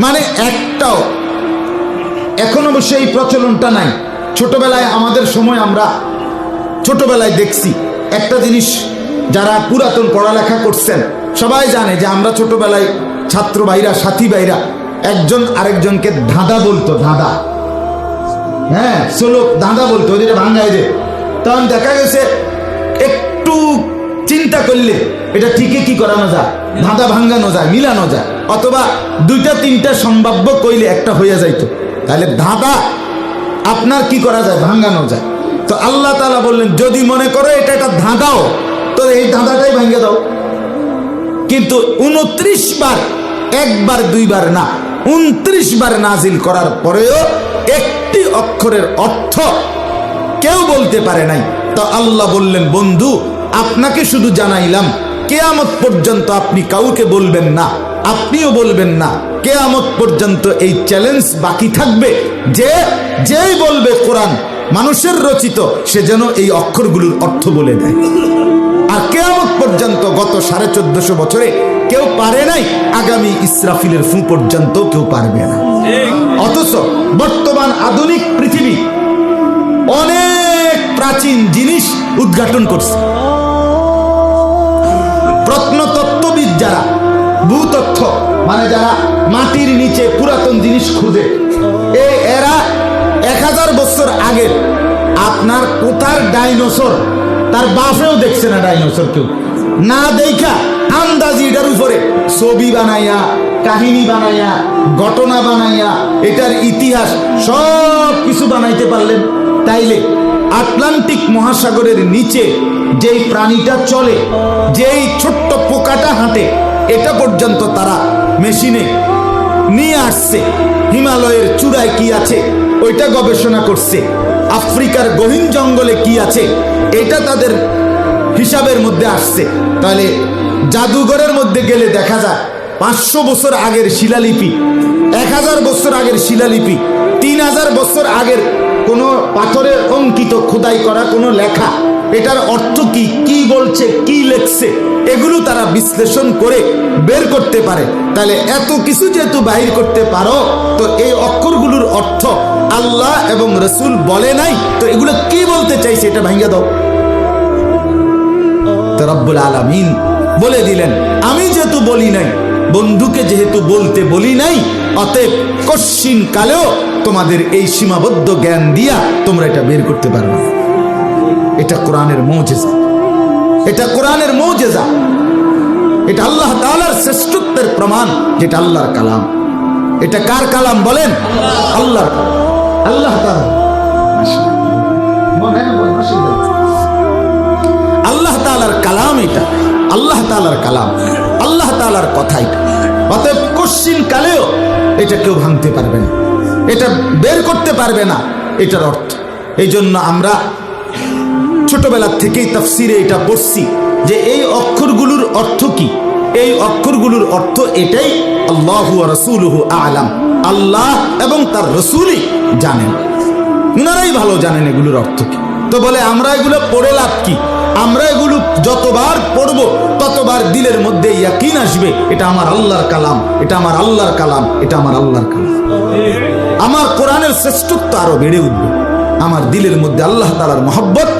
মানে একটাও। এখন অবশ্য এই প্রচলনটা নাই। ছোটবেলায় আমাদের সময় আমরা ছোটবেলায় দেখছি। একটা জিনিস যারা পুরাতন পড়ালেখা করছেন, সবাই জানে যে আমরা ছোটবেলায় ছাত্র ভাইরা, সাথী ভাইরা, একজন আরেকজনকে ধাঁধা বলতো, ধাঁধা। হ্যাঁ সোলোক ধাঁধা বলতো যেটা ভাঙ্গাই যে। তখন দেখা গেছে, একটু চিন্তা করলে এটা ঠিকই কি করানো যায়? ধাঁধা ভাঙ্গানো যায়, মিলানো যায়। অথবা দুইটা, তিনটা সম্ভাব্য কইলে একটা হইয়া যাইতো। তাহলে ধাঁধা আপনার কি করা যায়? ভাঙ্গানো যায়। তো আল্লাহ তালা বললেন, যদি মনে করো এটা একটা ধাঁধাও তো এই ধাঁধাটাই ভাঙ্গে দাও। কিন্তু উনত্রিশ বার, একবার, দুইবার না, উনত্রিশ বার নাজিল করার পরেও একটি অক্ষরের অর্থ কেউ বলতে পারে নাই। তো আল্লাহ বললেন, বন্ধু, আপনাকে শুধু জানাইলাম, কেয়ামত পর্যন্ত আপনি কাউকে বলবেন না। আপনিও বলবেন না, কেয়ামত পর্যন্ত এই চ্যালেঞ্জ বাকি থাকবে। যে, যেই বলবে কোরআন, মানুষের রচিত, সে যেন এই অক্ষরগুলোর অর্থ বলে দেয়। আর কেয়ামত পর্যন্ত গত সাড়ে চোদ্দশো বছরে কেউ পারে নাই, আগামী ইসরাফিলের ফু পর্যন্ত কেউ পারবে না। অথচ বর্তমান আধুনিক পৃথিবী অনেক প্রাচীন জিনিস উদ্ঘাটন করছে। মানে যারা মাটির নিচে পুরাতন জিনিস খুঁজে। এই এরা এক হাজার বছর আগের আপনার কোথার ডাইনোসর, তার বাপেও দেখছে না ডাইনোসর কেউ। না দেখা, আন্দাজি এটার উপরে। ছবি বানাইয়া কাহিনী বানাইয়া ঘটনা বানাইয়া এটার ইতিহাস, সব কিছু বানাইতে পারলেন। তাইলে আটলান্টিক মহাসাগরের নিচে যেই প্রাণীটা চলে, যেই ছোট্ট পোকাটা হাঁটে এটা পর্যন্ত তারা মেশিনে নিয়ে আসছে। হিমালয়ের চূড়ায় কি আছে, ওইটা গবেষণা করছে। আফ্রিকার গহীন জঙ্গলে কি আছে, এটা তাদের হিসাবের মধ্যে আসছে। তাহলে জাদুঘরের মধ্যে গেলে দেখা যায়, পাঁচশো বছর আগের শিলালিপি, এক হাজার বছর আগের শিলালিপি, তিন হাজার বছর আগের কোনো পাথরের অঙ্কিত খোদাই করা কোনো লেখা এটার অর্থ কি? কি বলছে, কি লেখছে? এগুলো তারা বিশ্লেষণ করে বের করতে পারে। তাহলে এত কিছু যেহেতু বাহির করতে পারো, তো এই অক্ষরগুলোর অর্থ আল্লাহ এবং রসুল বলে নাই, তো এগুলো কি বলতে চাইছে এটা ভাঙ্গা দাও। রব্বুল আলামিন বলে দিলেন, আমি যেহেতু বলি নাই, বন্ধুকে যেহেতু বলতে বলি নাই, অতএব কশ্চিন কালেও তোমাদের এই সীমাবদ্ধ জ্ঞান দিয়া তোমরা এটা বের করতে পারবে। এটা কোরআনের মৌজেজা। এটা কোরআনের মৌজেজা। এটা আল্লাহ তাআলার শ্রেষ্ঠত্বের প্রমাণ, যেটা আল্লাহর কালাম। এটা কার কালাম বলেন। আল্লাহ মাশাআল্লাহ। আল্লাহ তালার কালাম এটা। আল্লাহ তালার কালাম। আল্লাহ তালার কথা এটা। অতএব কশ্চিন কালেও এটা কেউ ভাঙতে পারবে না। এটা বের করতে পারবে না। এটার অর্থ। এই জন্য আমরা ছোটবেলা থেকেই তাফসিরে এটা পড়ছি যে এই অক্ষরগুলোর অর্থ কি? এই অক্ষরগুলোর অর্থ এটাই আল্লাহ রসুলহু আলাম। আল্লাহ এবং তার রসুলই জানেন। উনারাই ভালো জানেন এগুলোর অর্থ কি। তো বলে, আমরা এগুলো পড়ে লাভ কি? আমরা এগুলো যতবার পড়ব, ততবার দিলের মধ্যে ইয়াকিন আসবে। এটা আমার আল্লাহর কালাম, এটা আমার আল্লাহর কালাম, এটা আমার আল্লাহর কালাম। আমার কোরআনের শ্রেষ্ঠত্ব আরও বেড়ে উঠবে। আমার দিলের মধ্যে আল্লাহ তালার মহব্বত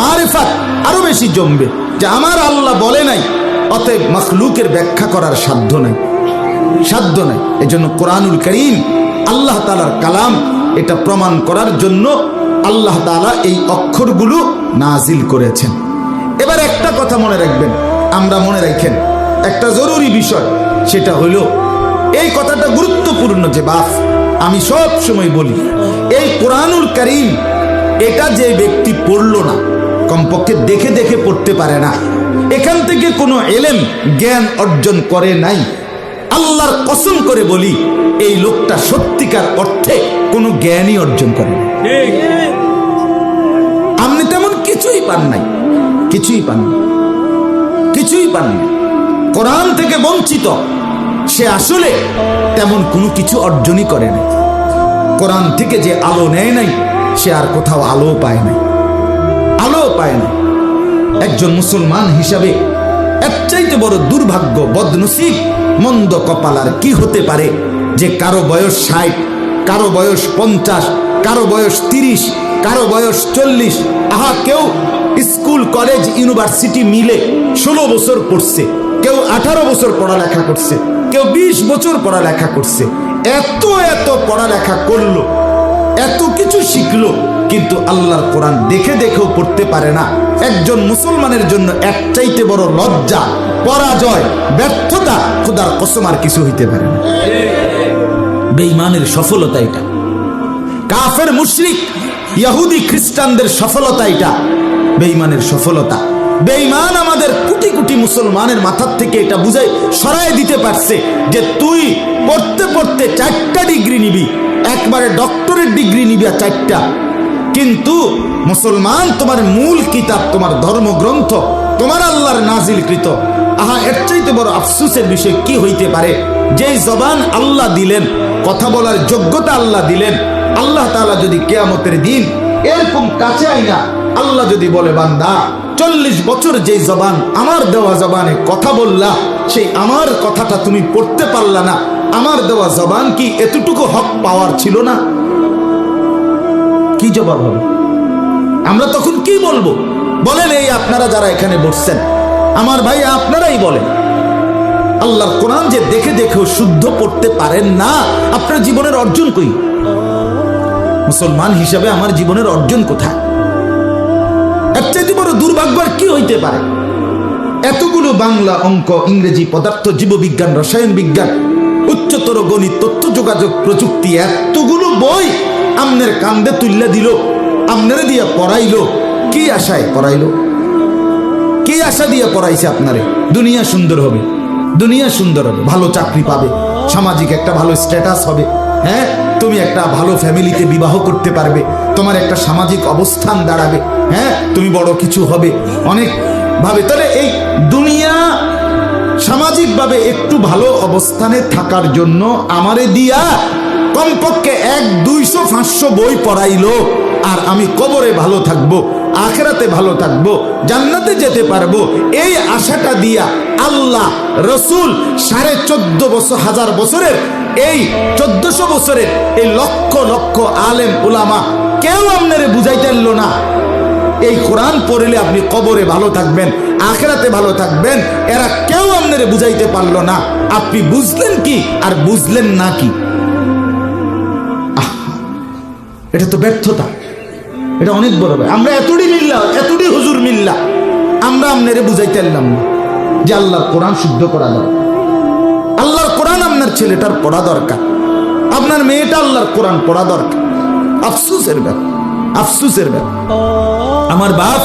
মারেফাত আরও বেশি জমবে, যে আমার আল্লাহ বলে নাই, অতএব মখলুকের ব্যাখ্যা করার সাধ্য নাই। সাধ্য নাই। এজন্য কোরআনুল করিম, আল্লাহ তালার কালাম, এটা প্রমাণ করার জন্য আল্লাহ তাআলা এই অক্ষরগুলো নাজিল করেছেন। এবার একটা কথা মনে রাখবেন, আমরা মনে রাখেন, একটা জরুরি বিষয়, সেটা হইল এই কথাটা গুরুত্বপূর্ণ যে বাপ আমি সব সময় বলি, এই কোরআনুল করিম, এটা যে ব্যক্তি পড়ল না কমপক্ষে দেখে দেখে পড়তে পারে না। এখান থেকে কোনো এলেম জ্ঞান অর্জন করে নাই। আল্লাহর কসম করে বলি এই লোকটা সত্যিকার অর্থে কোনো জ্ঞানই অর্জন করে আপনি তেমন কিছুই পান নাই। কিছুই পান নাই। কিছুই পান নাই। কোরআন থেকে বঞ্চিত। সে আসলে তেমন কোনো কিছু অর্জনই করে নাই। কোরআন থেকে যে আলো নেয় নাই সে আর কোথাও আলো পায় নাই। পায় না একজন মুসলমান হিসাবে এর চাইতে বড় দুর্ভাগ্য, বদনসিব, মন্দ কপাল আর কি হতে পারে যে কারও বয়স ষাট, কারও বয়স পঞ্চাশ, কারও বয়স তিরিশ, কারও বয়স চল্লিশ। আহা, কেউ স্কুল, কলেজ, ইউনিভার্সিটি মিলে ষোলো বছর পড়ছে, কেউ আঠারো বছর পড়ালেখা করছে, কেউ বিশ বছর পড়ালেখা করছে। এত এত পড়ালেখা করল, এত কিছু শিখলো কিন্তু আল্লাহর কোরআন দেখে দেখেও পড়তে পারে না। একজন মুসলমানের জন্য এক চাইতে বড় লজ্জা পরাজয় ব্যর্থতা খোদার কসম আর কিছু হইতে পারে না। বেঈমানের সফলতা এটা। কাফের মুশরিক ইহুদি খ্রিস্টানদের সফলতা এটা। বেঈমানের সফলতা। বেঈমান আমাদের কোটি কোটি মুসলমানের মাথার থেকে এটা বুঝাই সরাই দিতে পারছে যে তুই পড়তে পড়তে চারটা ডিগ্রি নিবি একবারে ডক্টরের ডিগ্রি নিবি আর চারটা। কিন্তু মুসলমান তোমার মূল কিতাব, তোমার ধর্মগ্রন্থ, তোমার আল্লাহর নাজিলকৃত। আহা, এর চাইতে বড় আফসুসের বিষয় কি হইতে পারে? যেই জবান আল্লাহ দিলেন, কথা বলার যোগ্যতা আল্লাহ দিলেন, আল্লাহ তাআলা যদি কেয়ামতের দিন এরকম কাছে আইনা, আল্লাহ যদি বলে, বান্দা, চল্লিশ বছর যেই জবান আমার দেওয়া জবানে কথা বললা, সেই আমার কথাটা তুমি পড়তে পারলা না। আমার দেওয়া জবান কি এতটুকু হক পাওয়ার ছিল না? কি জবাব হবে? আমরা তখন কি বলব? বলেন এই আপনারা যারা এখানে বসছেন, আমার ভাই আপনারাই বলেন। আল্লাহর কোরআন যে দেখে দেখেও শুদ্ধ পড়তে পারেন না, আপনার জীবনের অর্জন কই? মুসলমান হিসাবে আমার জীবনের অর্জন কোথায়? বড় দুর্ভাগ্য আর কি হইতে পারে? এতগুলো বাংলা অঙ্ক, ইংরেজি পদার্থ, জীববিজ্ঞান, রসায়ন বিজ্ঞান, উচ্চতর গণিত, তথ্য যোগাযোগ প্রযুক্তি, এতগুলো বই আমনের কান্দে তুললে দিল, আমনেরে দিয়ে পড়াইলো। কি আশায় পড়াইলো? কি আশা দিয়ে পড়াইছে আপনারে? দুনিয়া সুন্দর হবে, দুনিয়া সুন্দর হবে, ভালো চাকরি পাবে, সামাজিক একটা ভালো স্ট্যাটাস হবে হ্যাঁ? তুমি একটা ভালো ফ্যামিলিতে বিবাহ করতে পারবে, তোমার একটা সামাজিক অবস্থান দাঁড়াবে হ্যাঁ? তুমি বড় কিছু হবে, অনেক ভাবে। তাহলে এই দুনিয়া সামাজিকভাবে একটু ভালো অবস্থানে থাকার জন্য আমারে দিয়া কমপক্ষে এক, দুইশো, পাঁচশো বই পড়াইলো। আর আমি কবরে ভালো থাকব, আখেরাতে ভালো থাকব, জান্নাতে যেতে পারব। এই আশাটা দিয়া আল্লাহ, রসুল সাড়ে চোদ্দ বছর, হাজার বছরের এই চোদ্দশো বছরের এই লক্ষ লক্ষ আলেম, উলামা কেউ আপনারে বুঝাইতে পারল না। এই কোরআন পড়লে আপনি কবরে ভালো থাকবেন, আখেরাতে ভালো থাকবেন, এরা কেউ আপনারে বুঝাইতে পারল না। আপনি বুঝলেন কি আর বুঝলেন না কি? এটা তো ব্যর্থতা। এটা অনেক বড় ব্যাপার। আমরা এতটি মিল্লা এতটি হুজুর মিল্লা, আমরা আপনারে বুঝাইতে পারলাম না যে আল্লাহর কোরআন শুদ্ধ করা দরকার। আল্লাহর কোরআন আপনার ছেলেটার পড়া দরকার। আপনার মেয়েটা আল্লাহর কোরআন পড়া দরকার। আফসুসের ব্যাপার আফসুসের ব্যাপার। আমার বাপ,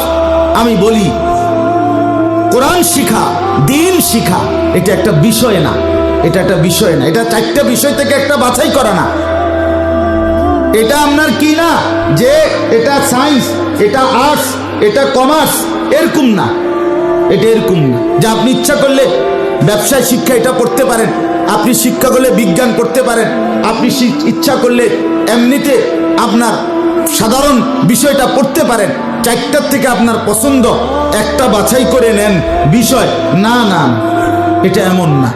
আমি বলি, কোরআন শিখা, দিন শিখা, এটা একটা বিষয় না। এটা একটা বিষয় না। এটা চারটা বিষয় থেকে একটা বাছাই করা না। এটা আপনার কি না? যে এটা সায়েন্স এটা আর্টস এটা কমার্স এরকম না। এটা এরকম না। যে আপনি ইচ্ছা করলে ব্যবসায় শিক্ষা এটা পড়তে পারেন। আপনি শিক্ষা করলে বিজ্ঞান পড়তে পারেন। আপনি ইচ্ছা করলে এমনিতে আপনার সাধারণ বিষয়টা পড়তে পারেন। চারটার থেকে আপনার পছন্দ, একটা বাছাই করে নেন বিষয়। না না। এটা এমন না।